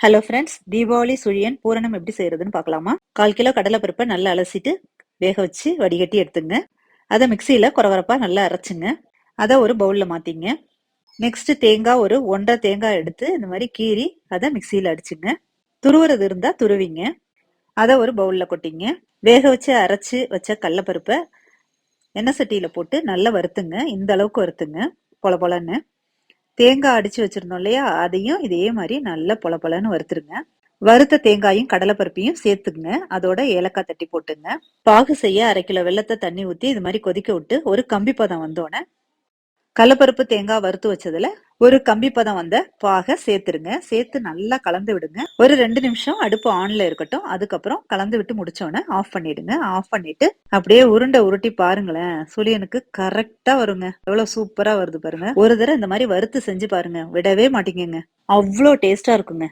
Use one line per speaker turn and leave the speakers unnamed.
Hello friends Deepavali சுழியன் பூரணம் எப்படி செய்யறதுன்னு பார்க்கலாமா? கால் கிலோ கடலைப்பருப்பை நல்லா அலசிட்டு வேக வச்சு வடிகட்டி எடுத்துங்க. அதை மிக்சியில் குறவரப்பாக நல்லா அரைச்சிங்க. அதை ஒரு பவுலில் மாற்றிங்க நெக்ஸ்ட் தேங்காய் ஒரு ஒன்றரை தேங்காய் எடுத்து இந்த மாதிரி கீறி அதை மிக்சியில் அடிச்சுங்க. துருவுறது இருந்தால் துருவிங்க. அதை ஒரு பவுலில் கொட்டிங்க. வேக வச்சு அரைச்சி வச்ச கடலப்பருப்பை எண்ணெய் சட்டியில் போட்டு நல்லா வறுத்துங்க. இந்த அளவுக்கு வறுத்துங்க. பொல பொலன்னு. தேங்காய் அடிச்சு வச்சிருந்தோம் இல்லையா? அதையும் இதே மாதிரி நல்லா பொல பொலன்னு வறுத்துருங்க. வறுத்த தேங்காயும் கடலைப்பருப்பையும் சேர்த்துக்குங்க. அதோட ஏலக்காய் தட்டி போட்டுங்க. பாகு செய்ய அரை கிலோ வெள்ளத்தை தண்ணி ஊற்றி இது மாதிரி கொதிக்க விட்டு ஒரு கம்பி பதம் வந்தோடனே கடலப்பருப்பு தேங்காய் வறுத்து வச்சதுல ஒரு கம்பி பதம் வந்த பாக சேர்த்துருங்க. சேர்த்து நல்லா கலந்து விடுங்க. ஒரு ரெண்டு நிமிஷம் அடுப்பு ஆன்ல இருக்கட்டும். அதுக்கப்புறம் கலந்து விட்டு முடிச்சோடனே ஆஃப் பண்ணிடுங்க. ஆஃப் பண்ணிட்டு அப்படியே உருண்டை உருட்டி பாருங்களேன். சுழியனுக்கு கரெக்டா வருங்க. எவ்வளவு சூப்பரா வருது பாருங்க. ஒரு தடவை இந்த மாதிரி வறுத்து செஞ்சு பாருங்க. விடவே மாட்டீங்க அவ்வளோ டேஸ்டா இருக்குங்க.